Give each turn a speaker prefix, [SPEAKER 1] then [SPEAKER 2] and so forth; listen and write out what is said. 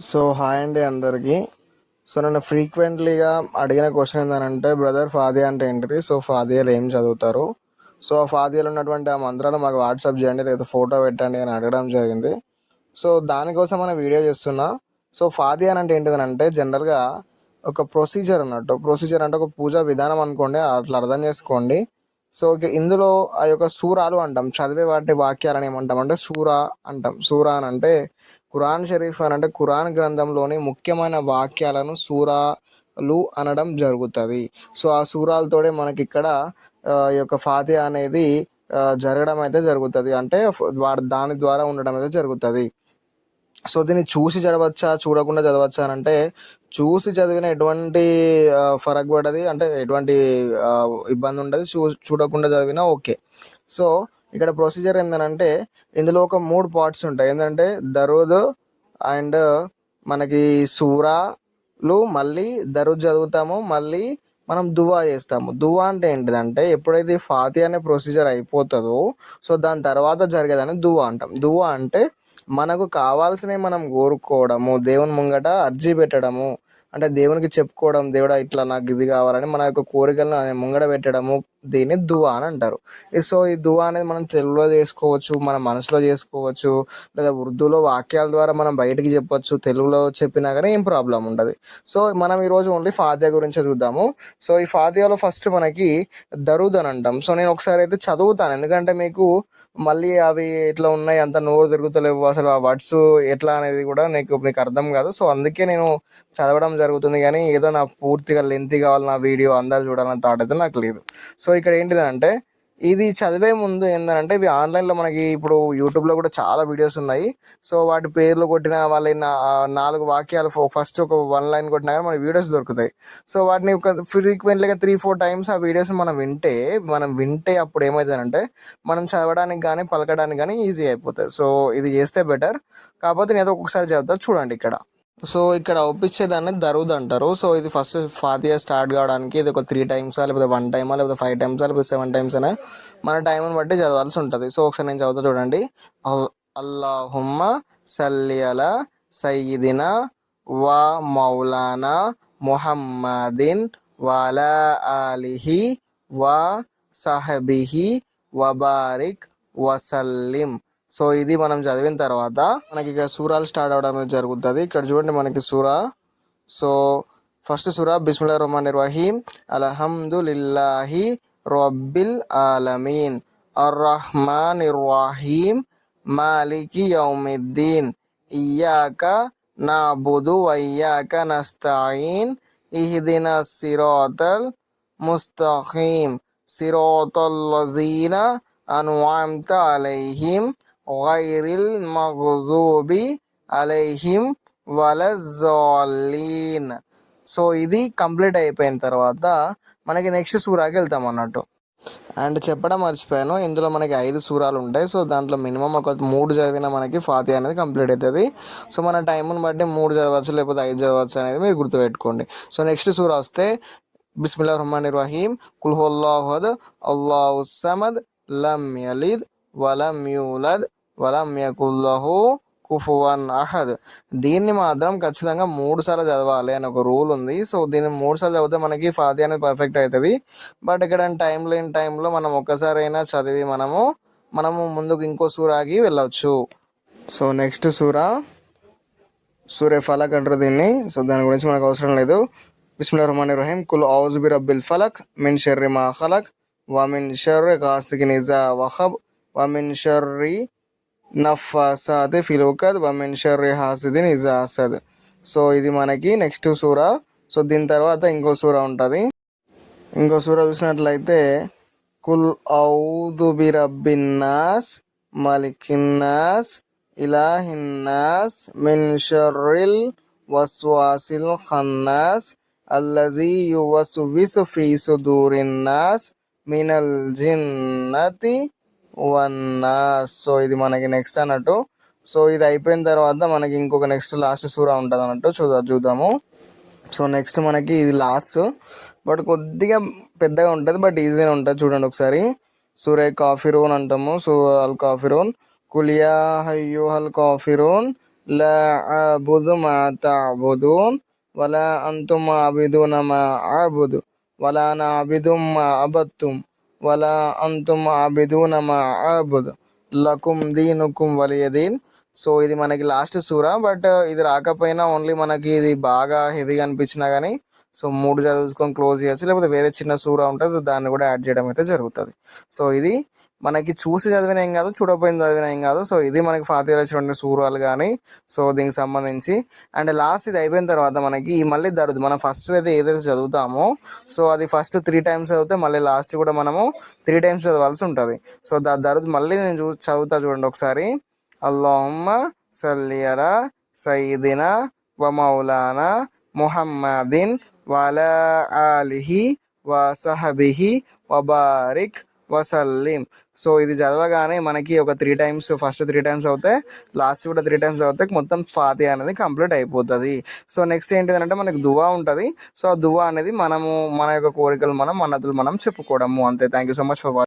[SPEAKER 1] So hi అండి అందరికీ. So నన్ను ఫ్రీక్వెంట్లీగా అడిగిన క్వశ్చన్ ఏంటంటే బ్రదర్ ఫాదియా అంటే ఏంటిది? సో ఫాదియాలు ఏం చదువుతారు? సో ఆ ఫాదియాలు ఉన్నటువంటి ఆ మంత్రాలు మాకు వాట్సాప్ చేయండి లేదా ఫోటో పెట్టండి అని అడగడం జరిగింది. సో దానికోసం మనం వీడియో చేస్తున్నా. సో ఫాదియా అంటే ఏంటిది అంటే జనరల్గా ఒక ప్రొసీజర్ అన్నట్టు. ప్రొసీజర్ అంటే ఒక పూజా విధానం అనుకోండి అట్లా అర్థం చేసుకోండి. సో ఇందులో ఆ యొక్క సూరాలు అంటాం. చదివే వాటి వాక్యాలను ఏమంటాం అంటే సూరా అంటాం. సూరా అని అంటే ఖురాన్ షరీఫ్ అని అంటే ఖురాన్ గ్రంథంలోని ముఖ్యమైన వాక్యాలను సూరాలు అనడం జరుగుతుంది. సో ఆ సూరాలతోనే మనకి ఇక్కడ ఈ యొక్క ఫాతిహ అనేది జరగడం అయితే జరుగుతుంది. అంటే దాని ద్వారా ఉండడం అయితే జరుగుతుంది. సో దీన్ని చూసి చదవచ్చా? చూడకుండా చదవచ్చా అని అంటే చూసి చదివిన ఎటువంటి ఫరక్ పడది. అంటే ఎటువంటి ఇబ్బంది ఉండదు. చూ చూడకుండా చదివినా ఓకే. సో ఇక్కడ ప్రొసీజర్ ఏంటంటే ఇందులో ఒక మూడు పార్ట్స్ ఉంటాయి. ఏంటంటే దరూద్ అండ్ మనకి సూరాలు మళ్ళీ దరుద్ చదువుతాము మళ్ళీ మనం దువా చేస్తాము. దువా అంటే ఏంటిదంటే ఎప్పుడైతే ఫాతి అనే ప్రొసీజర్ అయిపోతుందో సో దాని తర్వాత జరిగేదని దువా అంటాం. దువా అంటే మనకు కావాల్సినవి మనం కోరుకోవడము దేవుని ముంగట అర్జీ పెట్టడము అంటే దేవునికి చెప్పుకోవడం దేవుడా ఇట్లా నాకు ఇది కావాలని మన యొక్క కోరికలను ముంగడ పెట్టడము దీన్ని దువా అని అంటారు. సో ఈ దువా అనేది మనం తెలుగులో చేసుకోవచ్చు మన మనసులో చేసుకోవచ్చు లేదా ఉర్దూలో వాక్యాల ద్వారా మనం బయటికి చెప్పొచ్చు తెలుగులో చెప్పినా కానీ ఏం ప్రాబ్లం ఉండదు. సో మనం ఈరోజు ఓన్లీ ఫాతియా గురించి చూద్దాము. సో ఈ ఫాతియాలో ఫస్ట్ మనకి దరుద్ అని అంటాం. సో నేను ఒకసారి అయితే చదువుతాను. ఎందుకంటే మీకు మళ్ళీ అవి ఎట్లా ఉన్నాయి అంత నోరు తిరుగుతలేవు అసలు ఆ వర్డ్స్ ఎట్లా అనేది కూడా నీకు మీకు అర్థం కాదు. సో అందుకే నేను చదవడం జరుగుతుంది. కానీ ఏదో నా పూర్తిగా లెంత్ కావాలి నా వీడియో అందరు చూడాలన్న థాట్ అయితే నాకు లేదు. సో ఇక్కడ ఏంటిదంటే ఇది చదివే ముందు ఏంటంటే ఇవి ఆన్లైన్లో మనకి ఇప్పుడు యూట్యూబ్లో కూడా చాలా వీడియోస్ ఉన్నాయి. సో వాటి పేర్లు కొట్టిన వాళ్ళ నాలుగు వాక్యాలు ఫస్ట్ ఒక వన్ లైన్ కొట్టినా కానీ మన వీడియోస్ దొరుకుతాయి. సో వాటిని ఒక ఫ్రీక్వెంట్లీగా త్రీ ఫోర్ టైమ్స్ ఆ వీడియోస్ మనం వింటే మనం వింటే అప్పుడు ఏమవుతుందంటే మనం చదవడానికి కానీ పలకడానికి కానీ ఈజీ అయిపోతుంది సో ఇది చేస్తే బెటర్ కాకపోతే నేను ఏదో ఒకసారి చదువుతా చూడండి ఇక్కడ. సో ఇక్కడ ఒప్పించేదాన్ని దరూద్ అంటారు. సో ఇది ఫస్ట్ ఫాతియా స్టార్ట్ కావడానికి ఇది ఒక త్రీ టైమ్సా లేకపోతే వన్ టైమా లేకపోతే ఫైవ్ టైమ్సా లేకపోతే సెవెన్ టైమ్స్ అయినా మన టైంని బట్టి చదవాల్సి ఉంటుంది. సో ఒకసారి నేను చదువుతా చూడండి. అల్లాహుమ్మ సల్లి సయ్యిదిన వా మౌలానా ముహమ్మదిన్ వాలా ఆలిహి వా సహబిహి వబారిక్ వసల్లిం. సో ఇది మనం చదివిన తర్వాత మనకి ఇక సూరాలు స్టార్ట్ అవడం అనేది జరుగుతుంది. ఇక్కడ చూడండి మనకి సూరా. సో ఫస్ట్ సూరా బిస్మిల్లా రహమాన్ రహీం అల్హమ్దులిల్లాహి రబ్బిల్ ఆలమీన్. అర్ రహమాన్ రహీం మాలికి యౌమిద్దీన్. ఇయ్యాక నాబుదు వయ్యాక నస్తాయిన్. ఇహ్దిన సిరాతల్ ముస్తఖీం. సిరాతల్ లజీన అన్వామ్త అలైహిం. గైరిల్ మగ్జూబి అలైహిం వలజాలీన్ సో ఇది కంప్లీట్ అయిపోయిన తర్వాత మనకి నెక్స్ట్ సూరాకి వెళ్తాం అన్నట్టు. అండ్ చెప్పడం మర్చిపోయాను. ఇందులో మనకి ఐదు సూరాలు ఉంటాయి. సో దాంట్లో మినిమం ఒక మూడు చదివిన మనకి ఫాతి అనేది కంప్లీట్ అవుతుంది. సో మన టైంని బట్టి మూడు చదవచ్చు లేకపోతే ఐదు చదవచ్చు అనేది మీరు గుర్తుపెట్టుకోండి. సో నెక్స్ట్ సూరా వస్తే బిస్మిల్లా రహమాన్ రహీం కుల్హుల్లాహద్ అల్లాహుసమద్ లమ్ యలిద్ వలం యూలద్ వలం యకుల్లహు కుఫువన్ అహద్. దీన్ని మాత్రం ఖచ్చితంగా మూడు సార్లు చదవాలి అని ఒక రూల్ ఉంది. సో దీన్ని మూడు సార్లు చదివితే మనకి ఫాతి అనేది పర్ఫెక్ట్ అవుతుంది బట్ ఇక్కడ టైం లేని టైంలో మనం ఒక్కసారి అయినా చదివి మనము మనము ముందుకు ఇంకో సూరాకి వెళ్ళవచ్చు సో నెక్స్ట్ సూరా. సూర్య ఫలక్ అంటారు దీన్ని. సో దాని గురించి మనకు అవసరం లేదు. బిస్మిల్ రహమాన్ రహీం. కుల్ ఔజ్ బి రబ్బిల్ ఫలక్ మిన్ షర్రి మా ఖలక్. వ మిన్ షర్రి కాసికి నిజా వహబ్. వ మిన్ షర్రి నఫాసాత్ ఫిలుకద్ వ మిన్ షర్రి హాసిదిన్ ఇజా సో ఇది మనకి నెక్స్ట్ సూరా. సో దీని తర్వాత ఇంకో సూర ఉంటుంది. ఇంకో సూర చూసినట్లయితే కుల్ ఔదు బిరబ్బిన్నాస్ మలికిన్నాస్ ఇలాహిన్నాస్ మిన్ షర్రిల్ వస్వాసిల్ ఖన్నాస్ అల్లజీ యువసువిసు ఫీసు దూరిన్నాస్ మినల్ జిన్నతి వన్ సో ఇది మనకి నెక్స్ట్ అన్నట్టు. సో ఇది అయిపోయిన తర్వాత మనకి ఇంకొక నెక్స్ట్ లాస్ట్ సూరా ఉంటుంది అన్నట్టు చూద్దాం చూద్దాము. సో నెక్స్ట్ మనకి ఇది లాస్ట్ బట్ కొద్దిగా పెద్దగా ఉంటుంది బట్ ఈజీగా ఉంటుంది. చూడండి ఒకసారి. సూరే కాఫీ రోన్ అంటాము. సో అల్ కాఫీ రోన్ కులియా హయ్యో హల్ కాఫీ రోన్ లా బుధు మా తాబుదు వలా అంతుమ్ ఆబిదున మా ఆబుదు వలా నా అబిదుమ్ అబత్తుం. వలా అంతుం ఆబిదూన మా ఆబుద్ లకుం దీనుకుం వలియదీన్ సో ఇది మనకి లాస్ట్ సూరా బట్ ఇది రాకపోయినా ఓన్లీ మనకి ఇది బాగా హెవీగా అనిపించినా కానీ సో మూడు చదువుకొని క్లోజ్ చేయొచ్చు లేకపోతే వేరే చిన్న సూర ఉంటుంది సో దాన్ని కూడా యాడ్ చేయడం అయితే జరుగుతుంది. సో ఇది మనకి చూసి చదివిన ఏం కాదు చూడకపోయిన చదివిన ఏం కాదు. సో ఇది మనకి ఫాతిహాలో వచ్చినటువంటి సూరాలు కానీ సో దీనికి సంబంధించి. అండ్ లాస్ట్ ఇది అయిపోయిన తర్వాత మనకి ఈ మళ్ళీ దరుదు మనం ఫస్ట్ అయితే ఏదైతే చదువుతామో సో అది ఫస్ట్ త్రీ టైమ్స్ చదివితే మళ్ళీ లాస్ట్ కూడా మనము త్రీ టైమ్స్ చదవాల్సి ఉంటుంది. సో దా దరుదు మళ్ళీ నేను చూ చదువుతా చూడండి ఒకసారి. అల్లాహమ్మ సల్లియరా సయ్యిదినా వ మౌలానా ముహమ్మదిన్ వలా ఆలిహి వసహబిహి వబారిక్ వసల్లిం సో ఇది చదవగానే మనకి ఒక three times first three times అవుతాయి. లాస్ట్ కూడా త్రీ టైమ్స్ అవుతాయి. మొత్తం ఫాతి అనేది కంప్లీట్ అయిపోతుంది. సో నెక్స్ట్ ఏంటిదంటే మనకి దువా ఉంటుంది. సో ఆ దువా అనేది మనము మన యొక్క కోరికలు మనం మన్నతులు మనం చెప్పుకోవడము. అంతే. Thank you so much for watching